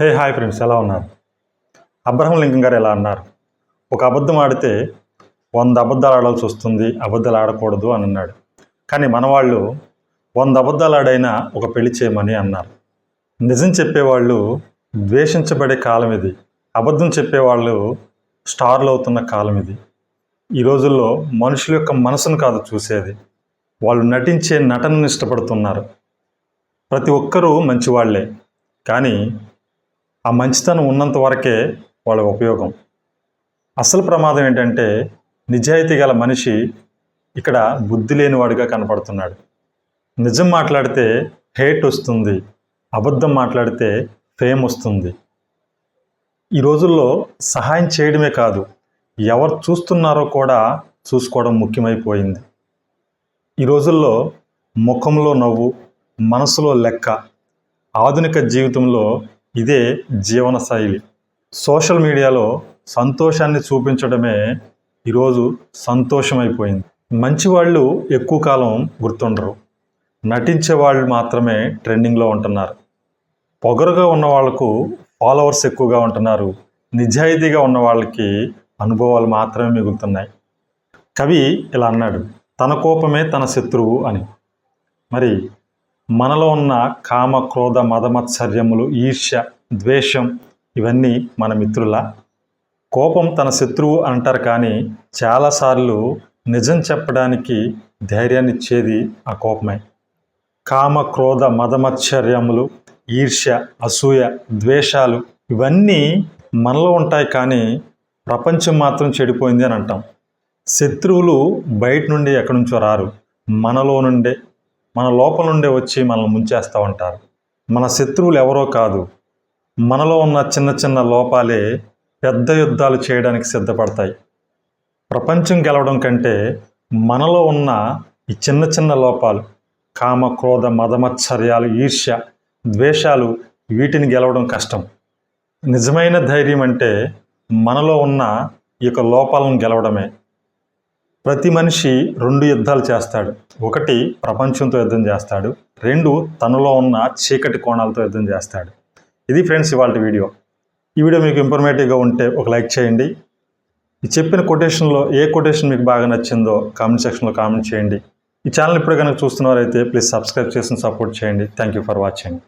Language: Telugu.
హే హాయ్ ఫ్రెండ్స్ ఎలా ఉన్నారు? అబ్రహం లింకన్ గారు ఎలా అన్నారు ఒక అబద్ధం ఆడితే వంద అబద్ధాలు ఆడాల్సి వస్తుంది అబద్ధాలు ఆడకూడదు అని అన్నాడు. కానీ మన వాళ్ళు వంద అబద్ధాలు ఆడైనా ఒక పెళ్ళి చేయమని అన్నారు. నిజం చెప్పేవాళ్ళు ద్వేషించబడే కాలం ఇది. అబద్ధం చెప్పేవాళ్ళు స్టార్లు అవుతున్న కాలం ఇది. ఈ రోజుల్లో మనుషుల యొక్క మనసును కాదు చూసేది. వాళ్ళు నటించే నటనను ఇష్టపడుతున్నారు. ప్రతి ఒక్కరూ మంచివాళ్ళే. కానీ ఆ మంచితనం ఉన్నంత వరకే వాళ్ళ ఉపయోగం. అసలు ప్రమాదం ఏంటంటే నిజాయితీ గల మనిషి ఇక్కడ బుద్ధి లేనివాడిగా కనపడుతున్నాడు. నిజం మాట్లాడితే హేట్ వస్తుంది అబద్ధం మాట్లాడితే ఫేమ్ వస్తుంది. ఈ రోజుల్లో సహాయం చేయడమే కాదు ఎవరు చూస్తున్నారో కూడా చూసుకోవడం ముఖ్యమైపోయింది. ఈ రోజుల్లో ముఖంలో నవ్వు మనసులో లెక్క ఆధునిక జీవితంలో ఇదే జీవన శైలి. సోషల్ మీడియాలో సంతోషాన్ని చూపించడమే ఈరోజు సంతోషమైపోయింది. మంచి వాళ్ళు ఎక్కువ కాలం గుర్తుండరు. నటించే వాళ్ళు మాత్రమే ట్రెండింగ్లో ఉంటున్నారు. పొగరుగా ఉన్న వాళ్ళకు ఫాలోవర్స్ ఎక్కువగా ఉంటున్నారు. నిజాయితీగా ఉన్న వాళ్ళకి అనుభవాలు మాత్రమే మిగులుతున్నాయి. కవి ఇలా అన్నాడు తన కోపమే తన శత్రువు అని. మరి మనలో ఉన్న కామ క్రోధ మదమత్సర్యములు ఈర్ష్య ద్వేషం ఇవన్నీ మన మిత్రుల. కోపం తన శత్రువు అంటారు కానీ చాలాసార్లు నిజం చెప్పడానికి ధైర్యాన్ని ఇచ్చేది ఆ కోపమే. కామ క్రోధ మదమత్సర్యములు ఈర్ష్య అసూయ ద్వేషాలు ఇవన్నీ మనలో ఉంటాయి కానీ ప్రపంచం మాత్రం చెడిపోయింది అని అంటాం. శత్రువులు బయట నుండి ఎక్కడి నుంచో రారు. మనలో నుండే మన లోపల నుండే వచ్చి మనల్ని ముంచేస్తూ ఉంటారు. మన శత్రువులు ఎవరో కాదు. మనలో ఉన్న చిన్న చిన్న లోపాలే పెద్ద యుద్ధాలు చేయడానికి సిద్ధపడతాయి. ప్రపంచం గెలవడం కంటే మనలో ఉన్న ఈ చిన్న చిన్న లోపాలు కామ క్రోధ మదమత్సర్యాలు ఈర్ష్య ద్వేషాలు వీటిని గెలవడం కష్టం. నిజమైన ధైర్యం అంటే మనలో ఉన్న ఈ యొక్క లోపాలను గెలవడమే. ప్రతి మనిషి రెండు యుద్ధాలు చేస్తాడు. ఒకటి ప్రపంచంతో యుద్ధం చేస్తాడు. రెండు తనలో ఉన్న చీకటి కోణాలతో యుద్ధం చేస్తాడు. ఇది ఫ్రెండ్స్ ఇవాళ వీడియో. ఈ వీడియో మీకు ఇన్ఫర్మేటివ్గా ఉంటే ఒక లైక్ చేయండి. ఈ చెప్పిన కొటేషన్లో ఏ కొటేషన్ మీకు బాగా నచ్చిందో కామెంట్ సెక్షన్లో కామెంట్ చేయండి. ఈ ఛానల్ ఇప్పుడు కనుక చూస్తున్నవారైతే ప్లీజ్ సబ్స్క్రైబ్ చేసి సపోర్ట్ చేయండి. Thank you for watching